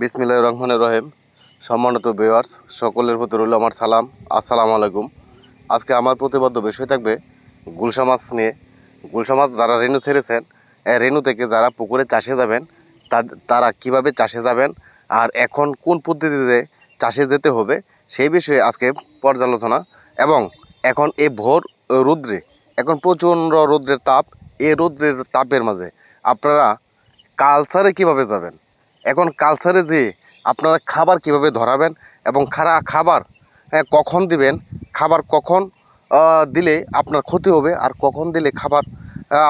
বিসমিল্লাহ রহমানের রহিম। সম্মানিত ভিউয়ার্স সকলের প্রতি রইল আমার সালাম। আসসালামু আলাইকুম। আজকে আমার প্রতিবদ্ধ বিষয় থাকবে গুলশা মাছ নিয়ে। গুলশা মাছ যারা রেণু ছেড়েছেন রেণু থেকে যারা পুকুরে চাষে যাবেন তারা কীভাবে চাষে যাবেন আর এখন কোন পদ্ধতিতে চাষে যেতে হবে, সেই বিষয়ে আজকে পর্যালোচনা এবং এখন এই ভোর রৌদ্রে, এখন প্রচণ্ড রৌদ্রের তাপ এই রৌদ্রের তাপের মাঝে আপনারা কালচারে কীভাবে যাবেন? এখন কালচারে যে আপনারা খাবার কীভাবে ধরাবেন এবং খারা খাবার হ্যাঁ, কখন দিবেন খাবার কখন দিলে আপনার ক্ষতি হবে আর কখন দিলে খাবার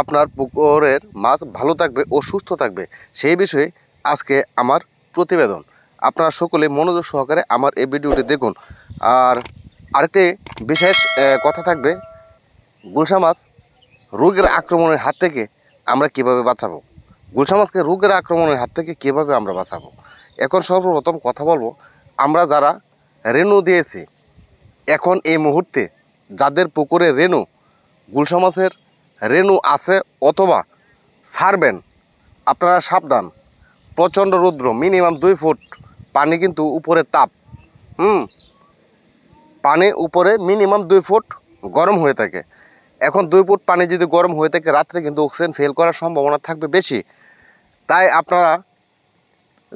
আপনার পুকুরের মাছ ভালো থাকবে ও সুস্থ থাকবে সেই বিষয়ে আজকে আমার প্রতিবেদন। আপনারা সকলে মনোযোগ সহকারে আমার এই ভিডিওটি দেখুন। আর আরেকটি বিশেষ কথা থাকবে গুলশা মাছ রোগের আক্রমণের হাত থেকে আমরা কীভাবে বাঁচাবো? গুলশা মাছকে রোগের আক্রমণের হাত থেকে কীভাবে আমরা বাঁচাবো? এখন সর্বপ্রথম কথা বলব, আমরা যারা রেণু দিয়েছি, এখন এই মুহূর্তে যাদের পুকুরে রেণু গুলশা মাছের রেণু আছে অথবা ছাড়বেন, আপনারা সাবধান। প্রচণ্ড রৌদ্র মিনিমাম দুই ফুট, পানি কিন্তু উপরে তাপ, হুম? পানি উপরে মিনিমাম দুই ফুট গরম হয়ে থাকে। এখন দুই ফুট পানি যদি গরম হয়ে থাকে, রাত্রে কিন্তু অক্সিজেন ফেল করার সম্ভাবনা থাকবে বেশি। তাই আপনারা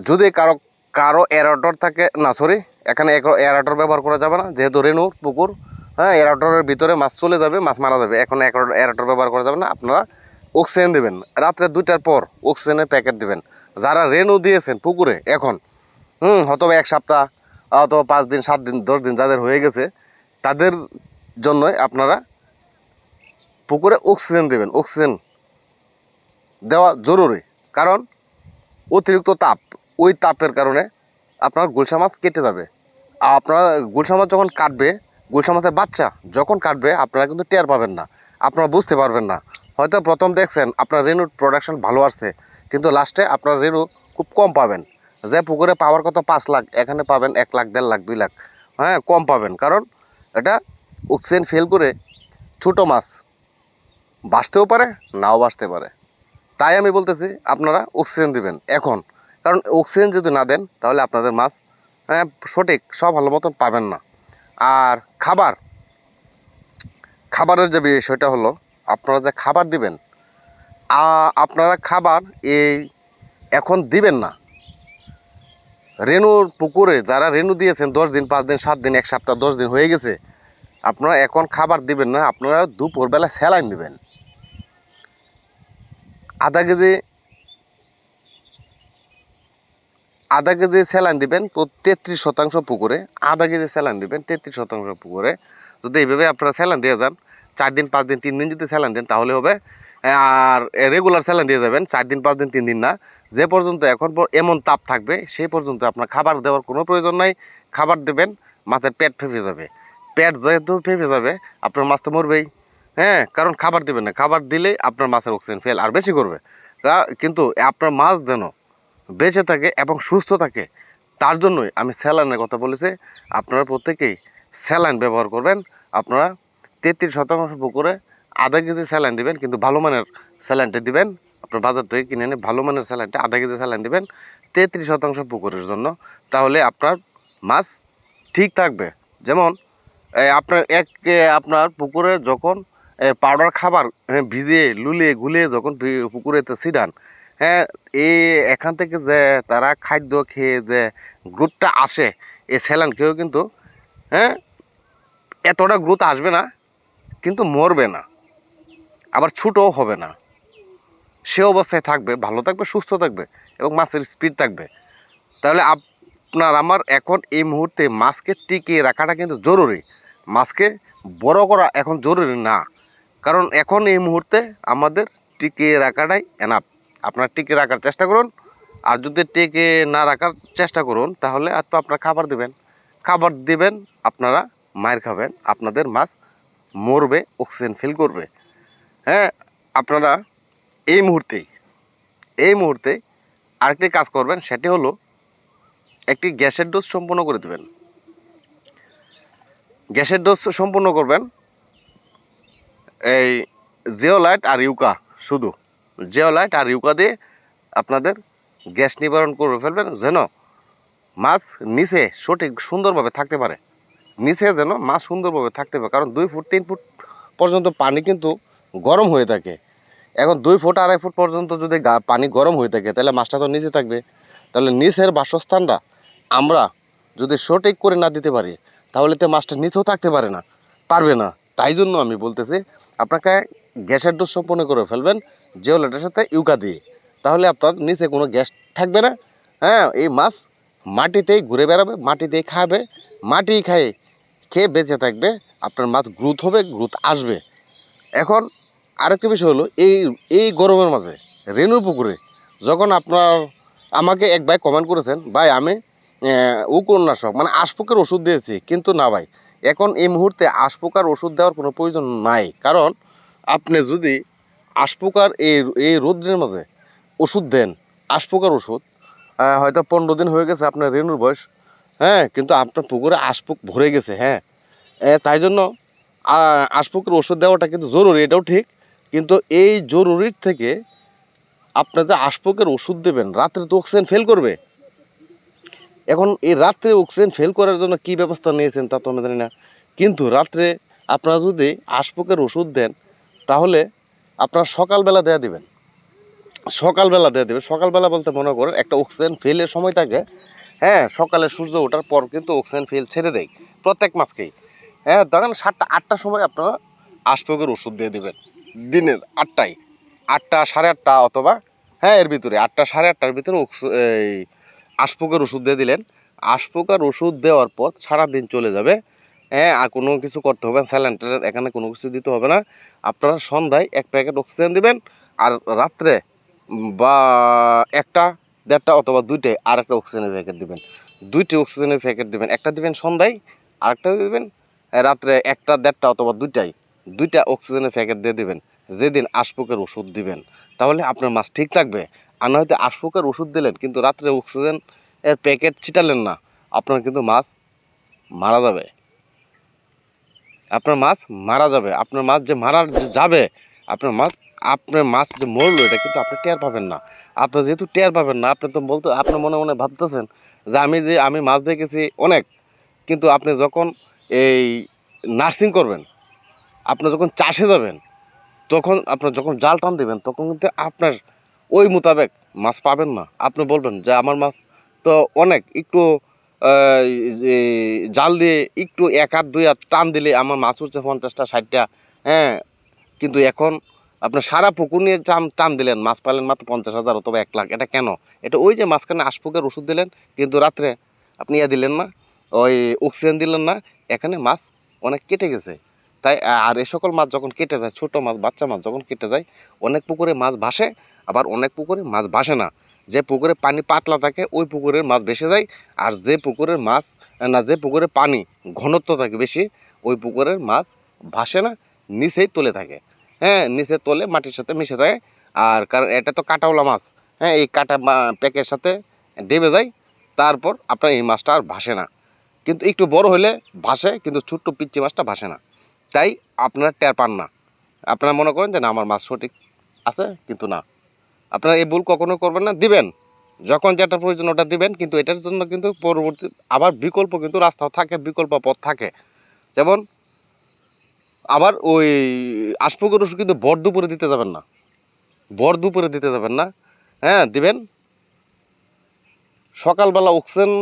যদি কারও কারও এরাটর থাকে, না সরি এখানে এরাটর ব্যবহার করা যাবে না। যেহেতু রেণু, পুকুর হ্যাঁ এরাটরের ভিতরে মাছ চলে যাবে, মাছ মারা যাবে। এখন এরাটর ব্যবহার করা যাবে না, আপনারা অক্সিজেন দেবেন। রাত্রে দুইটার পর অক্সিজেনের প্যাকেট দেবেন। যারা রেণু দিয়েছেন পুকুরে এখন, হুম হয়তো এক সপ্তাহ, অথবা পাঁচ দিন, সাত দিন, দশ দিন যাদের হয়ে গেছে, তাদের জন্যই আপনারা পুকুরে অক্সিজেন দেবেন অক্সিজেন দেওয়া জরুরি। কারণ অতিরিক্ত তাপ, ওই তাপের কারণে আপনার গুলশা মাছ কেটে যাবে। আর আপনার গুলশা মাছ যখন কাটবে গুলশা মাছের বাচ্চা যখন কাটবে, আপনারা কিন্তু টের পাবেন না। আপনারা বুঝতে পারবেন না। হয়তো প্রথম দেখছেন, আপনার রেনুর প্রোডাকশন ভালো আসছে, কিন্তু লাস্টে আপনার রেনু খুব কম পাবেন। যে পুকুরে পাওয়ার কথা পাঁচ লাখ, এখানে পাবেন এক লাখ, দেড় লাখ, দুই লাখ। হ্যাঁ কম পাবেন। কারণ এটা অক্সিজেন ফেল করে ছোটো মাছ বাঁচতেও পারে, নাও বাঁচতে পারে। তাই আমি বলতেছি, আপনারা অক্সিজেন দিবেন, এখন। কারণ অক্সিজেন যদি না দেন, তাহলে আপনাদের মাছ হ্যাঁ সঠিক, সব ভালো মতন পাবেন না। আর খাবার, খাবারের যে বিষয়টা হলো, আপনারা যে খাবার দিবেন আপনারা খাবার এই এখন দিবেন না। রেনুর পুকুরে, যারা রেনু দিয়েছেন, দশ দিন, পাঁচ দিন, সাত দিন, এক সপ্তাহ, দশ দিন হয়ে গেছে, আপনারা এখন খাবার দিবেন না, আপনারা দুপুরবেলা স্যালাইন দিবেন। আধা কেজি আধা কেজি স্যালাইন দিবেন তেত্রিশ শতাংশ পুকুরে, আধা কেজি স্যালাইন দিবেন তেত্রিশ শতাংশ পুকুরে। যদি এইভাবে আপনারা স্যালাইন দিয়ে যান, চার দিন, পাঁচ দিন, তিন দিন যদি স্যালাইন দেন, তাহলে হবে আর রেগুলার স্যালাইন দিয়ে যাবেন, চার দিন, পাঁচ দিন, তিন দিন না। যে পর্যন্ত এখন এমন তাপ থাকবে সেই পর্যন্ত আপনার খাবার দেওয়ার কোনো প্রয়োজন নাই। খাবার দেবেন, মাছের পেট ফেঁপে যাবে। পেট যেহেতু ফেঁপে যাবে, আপনার মাছ তো মরবেই। হ্যাঁ কারণ খাবার দিবেন না। খাবার দিলেই আপনার মাছের অক্সিজেন ফেল আর বেশি করবে। কিন্তু আপনার মাছ যেন বেঁচে থাকে এবং সুস্থ থাকে, তার জন্যই আমি স্যালাইনের কথা বলেছি। আপনারা প্রত্যেকেই স্যালাইন ব্যবহার করবেন। আপনারা তেত্রিশ শতাংশ পুকুরে আধা কেজি স্যালাইন দিবেন, কিন্তু ভালো মানের স্যালাইনটা দিবেন। আপনার বাজার থেকে কিনে এনে ভালো মানের স্যালাইনটা আধা কেজি স্যালাইন দিবেন তেত্রিশ শতাংশ পুকুরের জন্য। তাহলে আপনার মাছ ঠিক থাকবে। যেমন আপনার এক আপনার পুকুরে যখন পাউডার খাবার হ্যাঁ, ভিজিয়ে লুলিয়ে গুলিয়ে যখন পুকুরেতে ছিটান হ্যাঁ এই এখান থেকে যে তারা খাদ্য খেয়ে যে গ্রোথটা আসে এই স্যালান খেয়েও কিন্তু হ্যাঁ এতটা গ্রোথ আসবে না কিন্তু মরবে না আবার ছোটও হবে না। সে অবস্থায় থাকবে ভালো থাকবে সুস্থ থাকবে এবং মাছের স্পিড থাকবে। তাহলে আপনার আমার এখন এই মুহূর্তে মাছকে টিকিয়ে রাখাটা কিন্তু জরুরি। মাছকে বড় করা এখন জরুরি না। কারণ এখন এই মুহূর্তে আমাদের টিকিয়ে রাখাটাই এনাফ আপনার টিকে রাখার চেষ্টা করুন, আর যদি টিকে না রাখার চেষ্টা করুন, তাহলে আর তো আপনারা খাবার দেবেন। খাবার দিবেন, আপনারা মায়ের খাবেন, আপনাদের মাছ মরবে অক্সিজেন ফিল করবে। হ্যাঁ আপনারা এই মুহূর্তেই, এই মুহূর্তে আরেকটি কাজ করবেন, সেটি হলো একটি গ্যাসের ডোজ সম্পূর্ণ করে দেবেন। গ্যাসের ডোজ সম্পূর্ণ করবেন এই জিওলাইট আর ইউকা শুধু। জিওলাইট আর ইউকা দিয়ে আপনাদের গ্যাস নিবারণ করে ফেলবেন যেন মাছ নিচে সঠিক সুন্দরভাবে থাকতে পারে। নিচে যেন মাছ সুন্দরভাবে থাকতে পারে, কারণ দুই ফুট, তিন ফুট পর্যন্ত পানি কিন্তু গরম হয়ে থাকে। এখন দুই ফুট, আড়াই ফুট পর্যন্ত যদি পানি গরম হয়ে থাকে, তাহলে মাছটা তো নিচে থাকবে। তাহলে নিচের বাসস্থানটা আমরা যদি সঠিক করে না দিতে পারি, তাহলে তো মাছটা নিচেও থাকতে পারে না, পারবে না। তাই জন্য আমি বলতেছি, আপনাকে গ্যাসের ডোজ সম্পন্ন করে ফেলবেন, জিওলেটের সাথে ইউকা দিয়ে। তাহলে আপনার নিচে কোনো গ্যাস থাকবে না। হ্যাঁ এই মাছ মাটিতেই ঘুরে বেড়াবে, মাটিতেই খাবে, মাটি খায় খেয়ে বেঁচে থাকবে, আপনার মাছ গ্রোথ হবে গ্রোথ আসবে। এখন আরেকটা বিষয় হলো, এই এই গরমের মাঝে রেণু পুকুরে যখন আপনার আমাকে এক ভাই কমেন্ট করেছেন, ভাই, আমি উপন্যাসক মানে আশপোকার ওষুধ দিয়েছি, কিন্তু না ভাই এখন এই মুহূর্তে আশপোকার ওষুধ দেওয়ার কোনো প্রয়োজন নাই। কারণ আপনি যদি আশপোকার এই এই রৌদ্রের মাঝে ওষুধ দেন, আশপোকার ওষুধ হয়তো পনেরো দিন হয়ে গেছে আপনার রেণুর বয়স হ্যাঁ কিন্তু আপনার পুকুরে আশপোক ভরে গেছে হ্যাঁ। তাই জন্য আশপুকের ওষুধ দেওয়াটা কিন্তু জরুরি, এটাও ঠিক। কিন্তু এই জরুরির থেকে আপনি যে আশপোকের ওষুধ দেবেন, রাত্রে তো অক্সিজেন ফেল করবে। এখন এই রাত্রে অক্সিজেন ফেল করার জন্য কি ব্যবস্থা নিয়েছেন তা তো আমি জানি না। কিন্তু রাত্রে আপনারা যদি আশপুকের ওষুধ দেন, তাহলে আপনার সকালবেলা দেয়া দিবেন। সকালবেলা দেয়া দেবে সকালবেলা বলতে মনে করেন একটা অক্সিজেন ফেলের সময় থাকে। হ্যাঁ সকালে সূর্য ওঠার পর কিন্তু অক্সিজেন ফেল ছেড়ে দেয় প্রত্যেক মাসকেই। হ্যাঁ ধরেন সাতটা আটটার সময় আপনারা আশপোকের ওষুধ দিয়ে দেবেন। দিনের আটটায়। আটটা সাড়ে আটটা অথবা হ্যাঁ এর ভিতরে আটটা সাড়ে আটটার ভিতরে অক্স- এই আশপোকের ওষুধ দিয়ে দিলেন। আশপোকার ওষুধ দেওয়ার পর সারাদিন চলে যাবে। হ্যাঁ আর কোনো কিছু করতে হবে ট্যালাইন এখানে কোনো কিছু দিতে হবে না। আপনারা সন্ধ্যায় এক প্যাকেট অক্সিজেন দেবেন আর রাত্রে বা একটা, দেড়টা অথবা দুইটায় আর একটা অক্সিজেনের প্যাকেট দিবেন। দুইটি অক্সিজেনের প্যাকেট দিবেন। একটা দিবেন সন্ধ্যায়, আরেকটা দিবেন রাত্রে একটা, দেড়টা অথবা দুইটায়। দুইটা অক্সিজেনের প্যাকেট দিয়ে দেবেন। যেদিন আশপোকের ওষুধ দিবেন। তাহলে আপনার মাছ ঠিক থাকবে। আর হয়তো আশপোকের ওষুধ দিলেন, কিন্তু রাত্রে অক্সিজেন এর প্যাকেট ছিটালেন না। আপনার কিন্তু মাছ মারা যাবে। আপনার মাছ মারা যাবে। আপনার মাছ যে মারা যাবে, আপনার মাছ আপনার মাছ যে মরলো, এটা কিন্তু আপনি টের পাবেন না। আপনি যেহেতু টের পাবেন না, আপনি তো বলতে, আপনি মনে মনে ভাবতেছেন যে আমি যে, আমি মাছ দেখেছি অনেক, কিন্তু আপনি যখন এই নার্সিং করবেন, আপনি যখন চাষে যাবেন, তখন আপনার যখন জাল টান দেবেন, তখন কিন্তু আপনার ওই মোতাবেক মাছ পাবেন না। আপনি বলবেন যে আমার মাছ তো অনেক, একটু জাল দিয়ে একটু এক হাত, দুই হাত টান দিলে আমার মাছ হচ্ছে পঞ্চাশটা, ষাটটা হ্যাঁ। কিন্তু এখন আপনি সারা পুকুর নিয়ে টান টান দিলেন, মাছ পালেন মাত্র পঞ্চাশ হাজার অথবা এক লাখ, এটা কেন? এটা ওই যে মাঝখানে আশপুকের ওষুধ দিলেন, কিন্তু রাত্রে আপনি ইয়ে দিলেন না, ওই অক্সিজেন দিলেন না, এখানে মাছ অনেক কেটে গেছে। তাই, আর এ সকল মাছ যখন কেটে যায়, ছোট মাছ, বাচ্চা মাছ যখন কেটে যায়, অনেক পুকুরে মাছ ভাসে আবার অনেক পুকুরে মাছ ভাসে না। যে পুকুরে পানি পাতলা থাকে, ওই পুকুরের মাছ ভেসে যায়। আর যে পুকুরের মাছ, না, যে পুকুরে পানি ঘনত্ব থাকে বেশি, ওই পুকুরের মাছ ভাসে না, নিচেই তলে থাকে। হ্যাঁ নিচে তলে মাটির সাথে মিশে থাকে আর কারণ এটা তো কাটাওলা মাছ। হ্যাঁ এই কাটা প্যাকের সাথে ডেবে যায়। তারপর আপনার এই মাছটা আর ভাসে না। কিন্তু একটু বড় হলে ভাসে, কিন্তু ছোট্ট পিচ্চি মাছটা ভাসে না। তাই আপনারা টের পান না। আপনারা মনে করেন যে না, আমার মাছ সঠিক আছে, কিন্তু না। আপনারা এই ভুল কখনো করবেন না, দিবেন। যখন যেটা প্রয়োজন ওটা দিবেন, কিন্তু এটার জন্য কিন্তু পরবর্তী, আবার বিকল্প কিন্তু রাস্তাও থাকে, বিকল্প পথ থাকে। যেমন, আবার ওই আশপুকুর ওষুধ কিন্তু বর দুপুরে দিতে যাবেন না। বর দুপুরে দিতে যাবেন না। হ্যাঁ দিবেন। সকালবেলা অক্সিজেন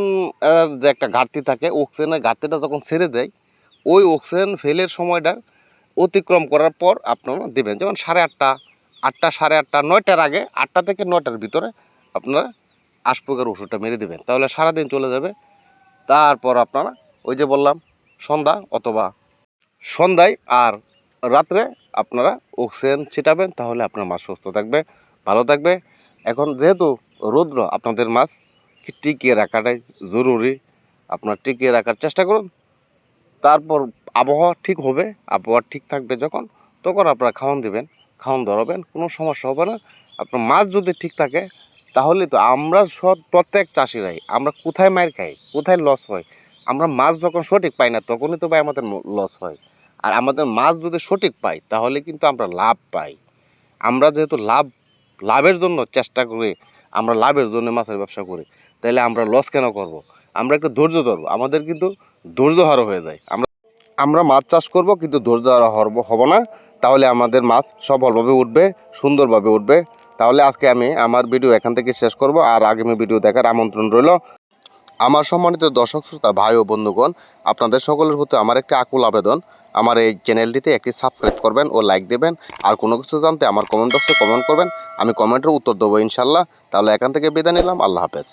যে একটা ঘাটতি থাকে অক্সিজেনের ঘাটতিটা যখন ছেড়ে দেয়, ওই অক্সিজেন ফেলের সময়টা অতিক্রম করার পর আপনারা দেবেন। যেমন সাড়ে আটটা আটটা সাড়ে আটটা, নয়টার আগে, আটটা থেকে নয়টার ভিতরে আপনারা আশপোকার ওষুধটা মেরে দেবেন। তাহলে সারাদিন চলে যাবে। তারপর আপনারা ওই যে বললাম, সন্ধ্যা অথবা সন্ধ্যায় আর রাত্রে আপনারা অক্সিজেন ছিটাবেন, তাহলে আপনার মাছ সুস্থ থাকবে, ভালো থাকবে। এখন যেহেতু রৌদ্র আপনাদের মাছ টিকিয়ে রাখাটাই জরুরি। আপনার টিকিয়ে রাখার চেষ্টা করুন। তারপর আবহাওয়া ঠিক হবে, আবহাওয়া ঠিক থাকবে যখন, তখন আপনারা খাওয়ান দেবেন। খাওয়ান ধরাবেন, কোনো সমস্যা হবে না। আপনার মাছ যদি ঠিক থাকে, তাহলে তো আমরা সব প্রত্যেক চাষিরাই, আমরা কোথায় মার খাই, কোথায় লস হয়? আমরা মাছ যখন সঠিক পাই না, তখনই তো ভাই আমাদের লস হয়। আর আমাদের মাছ যদি সঠিক পাই, তাহলে কিন্তু আমরা লাভ পাই। আমরা যেহেতু লাভ, লাভের জন্য চেষ্টা করি, আমরা লাভের জন্য মাছের ব্যবসা করি তাহলে আমরা লস কেন করব? আমরা একটু ধৈর্য ধরবো, আমাদের কিন্তু ধৈর্য হারও হয়ে যায়। আমরা আমরা মাছ চাষ করব, কিন্তু ধৈর্য হারা হব না। তাহলে আমাদের মাছ সফলভাবে উঠবে, সুন্দরভাবে উঠবে। তাহলে আজকে আমি আমার ভিডিও এখান থেকে শেষ করব, আর আগামী ভিডিও দেখার আমন্ত্রণ রইল আমার সম্মানিত দর্শক শ্রোতা, ভাই ও বন্ধুগণ। আপনাদের সকলের প্রতি আমার একটি আকুল আবেদন। আমার এই চ্যানেলটিতে একটি সাবস্ক্রাইব করবেন ও লাইক দেবেন। আর কোনো কিছু জানতে আমার কমেন্ট বক্সে কমেন্ট করবেন। আমি কমেন্টের উত্তর দেবো ইনশাল্লাহ। তাহলে এখান থেকে বিদায় নিলাম। আল্লাহ হাফেজ।